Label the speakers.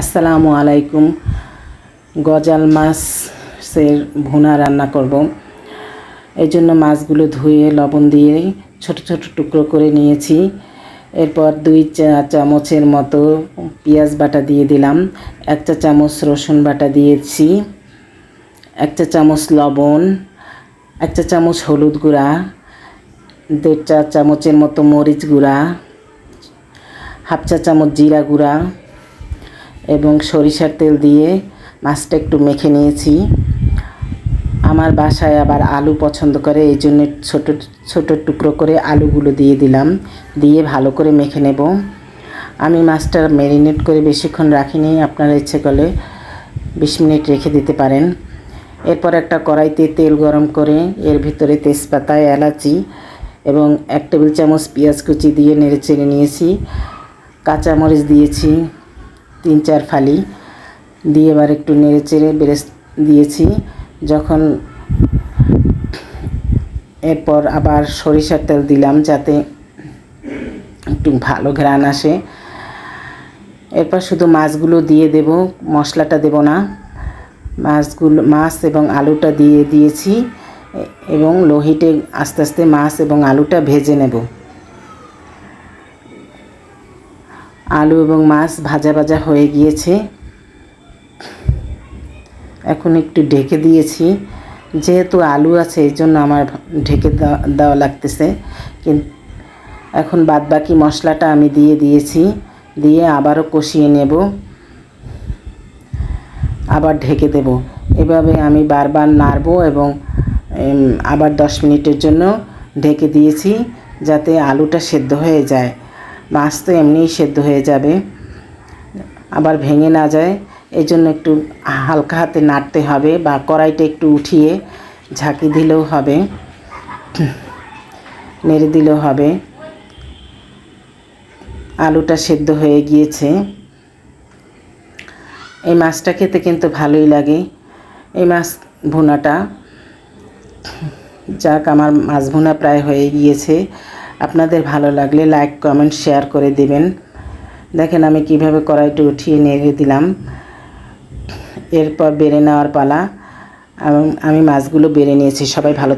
Speaker 1: আসসালামু আলাইকুম। গজাল মাছের ভুনা রান্না করব। এই জন্য মাছগুলো ধুয়ে, লবণ দিয়ে ছোট ছোট টুকরো করে নিয়েছি। এরপর দুই চা চামচের মতো পেঁয়াজ বাটা দিয়ে দিলাম। এক চা চামচ রসুন বাটা দিয়েছি। এক চা চামচ লবণ। এক চা চামচ হলুদ গুঁড়া। দেড় চা চামচের মতো মরিচ গুঁড়া। হাফ চা চামচ জিরা গুঁড়া। এবং সরিষার তেল দিয়ে মাছটা একটু মেখে নিয়েছি। আমার বাসায় আবার আলু পছন্দ করে, এই জন্য ছোটো ছোটো টুকরো করে আলুগুলো দিয়ে দিলাম। দিয়ে ভালো করে মেখে নেব। আমি মাছটা ম্যারিনেট করে বেশিক্ষণ রাখিনি, আপনারা ইচ্ছে করলে বিশ মিনিট রেখে দিতে পারেন। এরপর একটা কড়াইতে তেল গরম করে, এর ভিতরে তেজপাতা, এলাচি এবং এক টেবিল চামচ পেঁয়াজ কুচি দিয়ে নেড়ে চেড়ে নিয়েছি। কাঁচামরিচ দিয়েছি তিন চার ফালি দিয়ে এবার একটু নেড়ে চেড়ে বেরেস দিয়েছি। যখন এরপর আবার সরিষার তেল দিলাম যাতে একটু ভালো ঘ্রাণ আসে। এরপর শুধু মাছগুলো দিয়ে দেব, মশলাটা দেব না। মাছগুলো, মাছ এবং আলুটা দিয়ে দিয়েছি এবং লোহিটে আস্তে আস্তে মাছ এবং আলুটা ভেজে নেব। আলু এবং মাছ ভাজা ভাজা হয়ে গিয়েছে। এখন একটু ঢেকে দিয়েছি। যেহেতু আলু আছে, এই জন্য আমার ঢেকে দেওয়া লাগতেছে। কিন্তু এখন বাদ বাকি মশলাটা আমি দিয়ে দিয়েছি। দিয়ে আবারও কষিয়ে নেব। আবার ঢেকে দেব। এভাবে আমি বারবার নাড়ব এবং আবার দশ মিনিটের জন্য ঢেকে দিয়েছি যাতে আলুটা সেদ্ধ হয়ে যায়। মাছ তো এমনিই সেদ্ধ হয়ে যাবে। আবার ভেঙে না যায়। এই জন্য একটু হালকা হাতে নাড়তে হবে বা কড়াইটা একটু উঠিয়ে ঝাঁকি দিলেও হবে। নেড়ে দিলেও হবে। আলুটা সেদ্ধ হয়ে গিয়েছে। এই মাছটা খেতে কিন্তু ভালোই লাগে। এই মাছ ভুনাটা, যাক, আমার মাছ ভুনা প্রায় হয়ে গিয়েছে। আপনাদের ভালো লাগলে লাইক কমেন্ট শেয়ার করে দেবেন। দেখেন আমি কীভাবে কড়াইটি উঠিয়ে নেড়ে দিলাম। এরপর বেড়ে নেওয়ার পালা। আমি মাছগুলো বেড়ে নিয়েছি। সবাই ভালো